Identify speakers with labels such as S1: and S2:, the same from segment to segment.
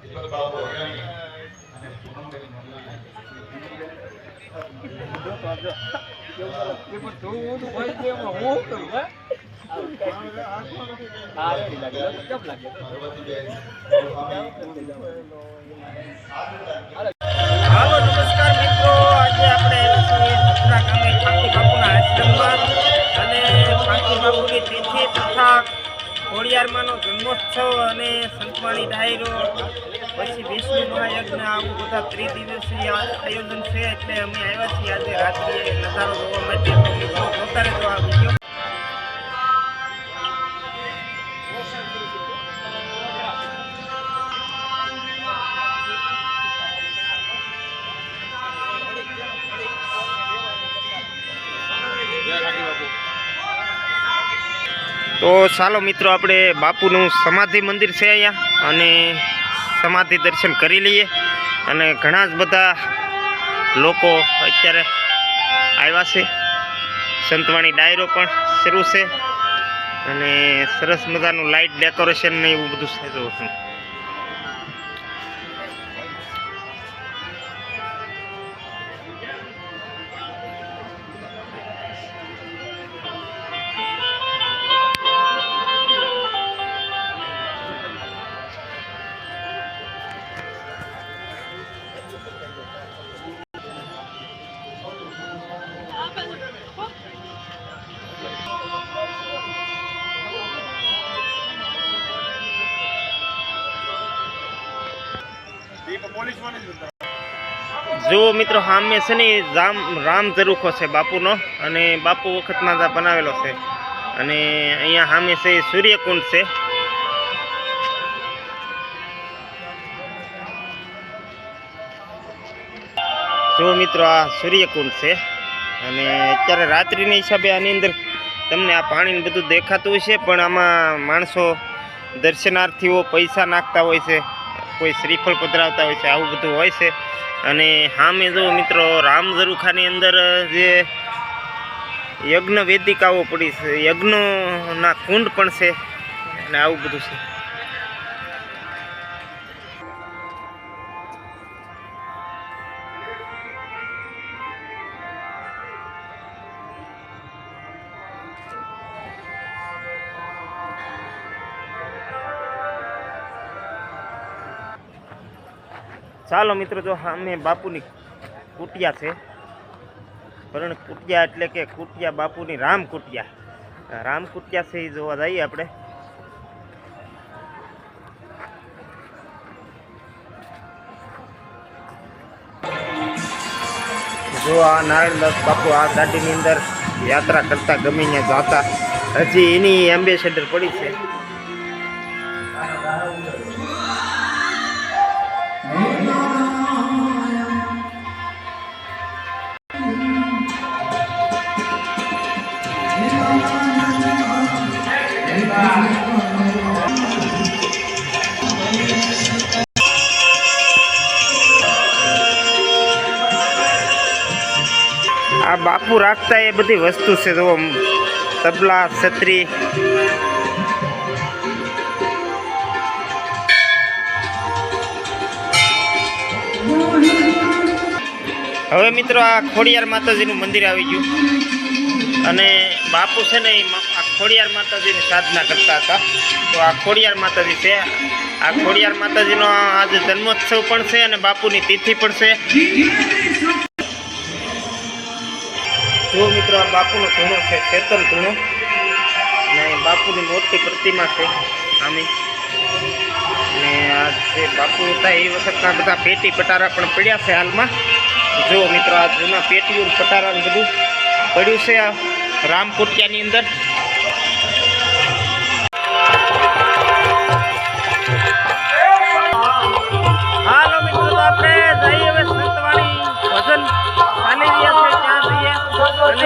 S1: દીપકભાઈ હાલો નમસ્કાર મિત્રો. આજે આપણે સુરત ગામે ઠાકોર બાપુના આશ્રમમાં. ખોડિયારમાંનો જન્મોત્સવ અને સંતવાણી ડાયરો, પછી વિષ્ણુ મહાયજ્ઞ આવું બધા ત્રિદિવસીય આયોજન છે એટલે અમે આવ્યા છીએ આજે રાત્રિએ નજારો જોવા માટે. તો મિત્રો આ વીડિયો તો ચાલો મિત્રો, આપણે બાપુનું સમાધિ મંદિર છે અહીંયા, અને સમાધિ દર્શન કરી લઈએ. અને ઘણા જ બધા લોકો અત્યારે આવ્યા છે. સંતવાણી ડાયરો પણ શરૂ છે. અને સરસ મજાનું લાઇટ ડેકોરેશન ને એવું બધું થતું જો જુઓ મિત્રો, સામે છે ને રામ રામ ઝરૂખો છે બાપુનો અને બાપુ વખતમાં જ બનાવેલો છે. અને અહીંયા સામે છે સૂર્યકુંડ છે. જુઓ મિત્રો, આ સૂર્યકુંડ છે. અને અત્યારે રાત્રિના હિસાબે આની અંદર તમને આ પાણીને બધું દેખાતું હશે, પણ આમાં માણસો દર્શનાર્થીઓ પૈસા નાખતા હોય છે. કોઈ શ્રીફળ પધરાવતા હોય છે, આવું બધું હોય છે. અને સામે જો મિત્રો રામ ઝરૂખાની અંદર જે યજ્ઞ વેદિકાઓ પડી છે, યજ્ઞોના કુંડ પણ છે, અને આવું બધું છે. ચાલો મિત્રો, જો સામે બાપુની કુટિયા છે. પરણ કુટિયા એટલે કે કુટિયા બાપુની રામ કુટિયા. રામ કુટિયા છે એ જોવા જઈએ આપણે. જો આ નારાયણદાસ બાપુ આ ગાડીની અંદર યાત્રા કરતા ગમીને જાતા જતા, હજી એની એમ્બેસેડર પડી છે. આ બાપુ રાખતા એ બધી વસ્તુ છે જો તબલા, છત્રી. હવે મિત્રો, આ ખોડિયાર માતાજીનું મંદિર આવી ગયું. અને બાપુ છે ને આ ખોડિયાર માતાજીની સાધના કરતા હતા. તો આ ખોડિયાર માતાજી છે. આ ખોડિયાર માતાજીનો આજે જન્મોત્સવ પણ છે અને બાપુની તિથિ પણ છે. જો મિત્રો, આ બાપુનો ધૂણો છે ચેતન ધૂણો. અને બાપુની મોટી પ્રતિમા છે આમી અને આ જે બાપુ હતા, એ વખતના બધા પેટી પટારા પણ પડ્યા છે હાલમાં. જુઓ મિત્રો, આ જૂના પેટીઓ પટારા બધું પડ્યું છે આ રામકુટિયાની અંદર.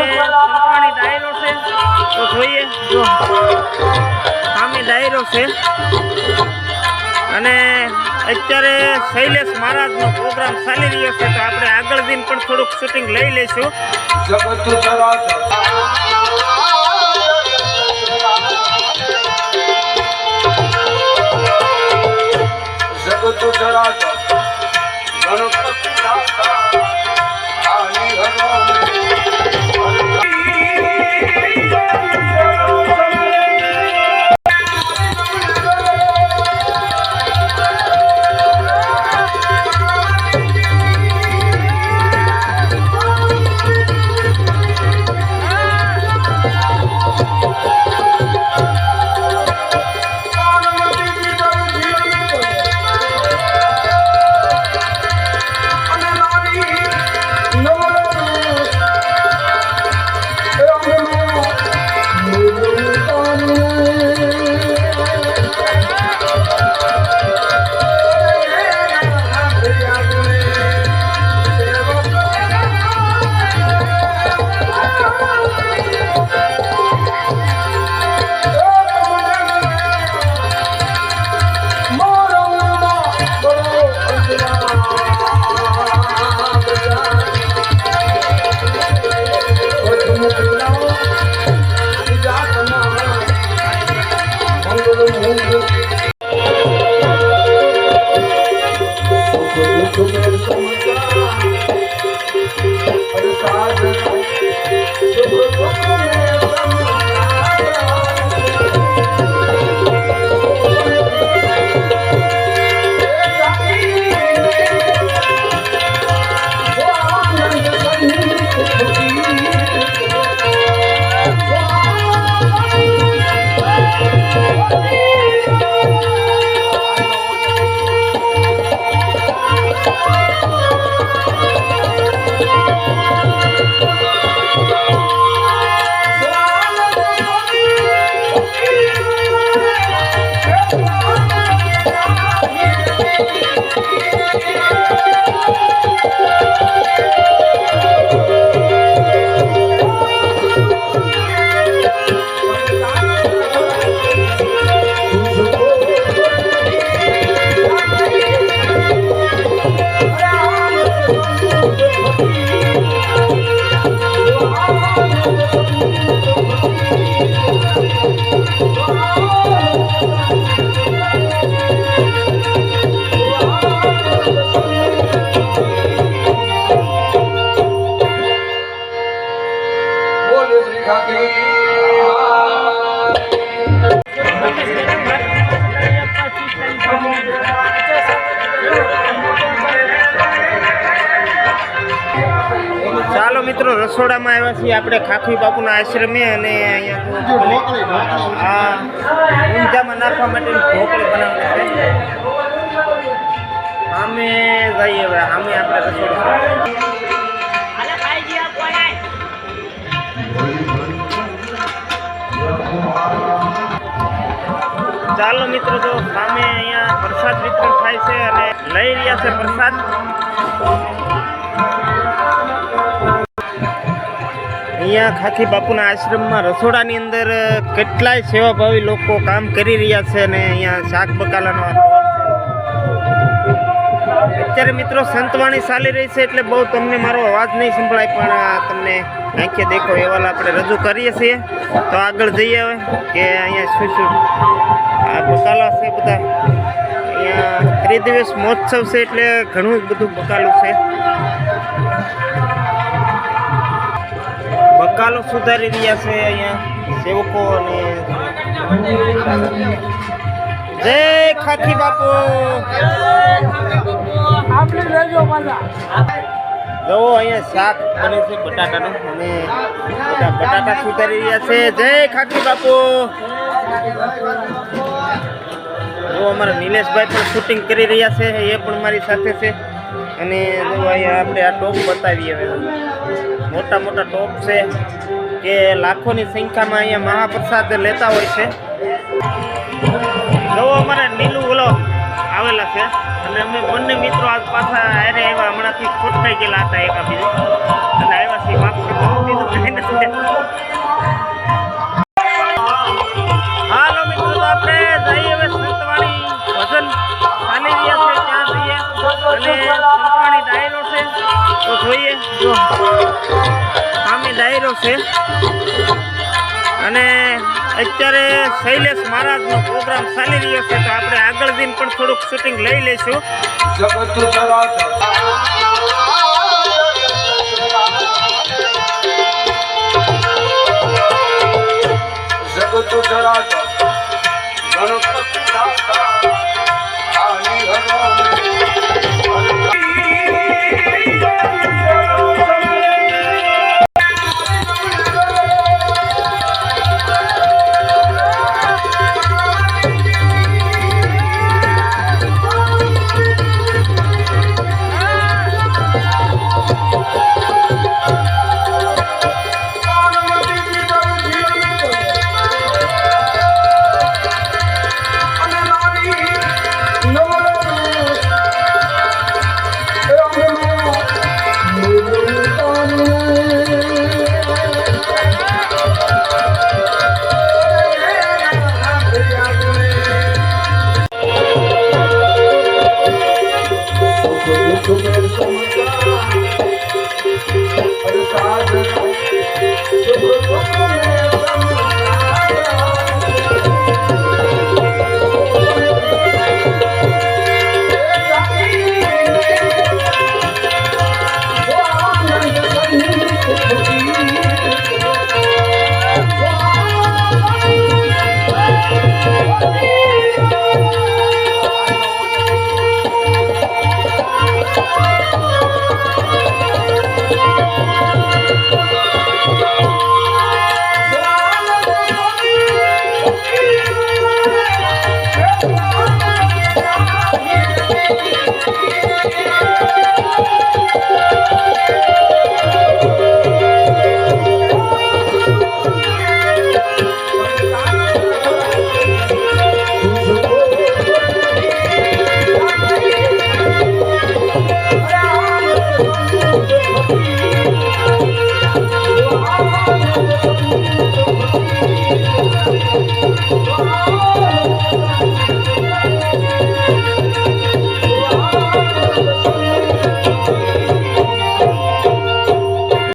S1: ડાયરો છે. તો જોઈએ, જો. ડાયરો છે. અને અત્યારે શૈલેષ મહારાજનો પ્રોગ્રામ ચાલી રહ્યો છે, તો આપણે આગળ દિન પણ થોડુંક શૂટિંગ લઈ લઈશું.
S2: ગણપતિ
S1: રસોડામાં આવ્યા છીએ આપણે ખાખી બાપુના આશ્રમે અને અહીંયા ઊંઝામાં નાખવા માટે ઢોકળી બનાવવાની છે. આમે જઈએ હવે અમે આપણે રસોડા ચાલો મિત્રો તો સામે અહીંયા પ્રસાદ વિતરણ થાય છે અને લઈ રહ્યા છે પ્રસાદ. અહીંયા ખાખી બાપુના આશ્રમમાં રસોડાની અંદર કેટલાય સેવાભાવી લોકો કામ કરી રહ્યા છે અને અહીંયા શાક બકાલાનો. અત્યારે મિત્રો સંતવાણી ચાલી રહી છે એટલે બહુ તમને મારો અવાજ નહીં સંભળાય, પણ તમને આંખે દેખો એવા આપણે રજૂ કરીએ છીએ. તો આગળ જઈએ હવે, કે અહીંયા શું શું આ બકાલા છે બધા. અહીંયા ત્રિદિવસ મહોત્સવ છે એટલે ઘણું બધું બકાલું છે. બકાલો સુધારી રહ્યા છે અહીંયા સેવકો અને જય ખાખી બાપુ. જવો અહીંયા શાક બને છે બટાટાનું અને બધા બટાટા સુધારી રહ્યા છે. જય ખાખી બાપુ. જો અમારા નિલેશભાઈ પણ શૂટિંગ કરી રહ્યા છે. એ પણ મારી સાથે છે. અને જો અહીંયા આપણે આ ટોપ બતાવીએ હવે. મોટા મોટા ટોપ છે કે લાખોની સંખ્યામાં અહીંયા મહાપ્રસાદ લેતા હોય છે. જો અમારે નીલું ઓલો આવેલા છે. અને અમે બંને મિત્રો આજ પાછા હારે આવ્યા. હમણાંથી ખોટકાઈ ગયેલા હતા એક બીજું. અને આવ્યા છીએ માફ હાલો મિત્રો, તો આપણે જઈએ હવે સંતવાણી ભજન ચાલી રહ્યા છે. ત્યાં જઈએ. અને તો જોઈએ, જો. સામે ડાયરો છે. અને અત્યારે શૈલેષ મહારાજનો પ્રોગ્રામ ચાલી રહ્યો છે, તો આપણે આગળ દિન પણ થોડુંક શૂટિંગ લઈ લઈશું.
S2: જગત જરા ગણપતિ દાતા Yeah.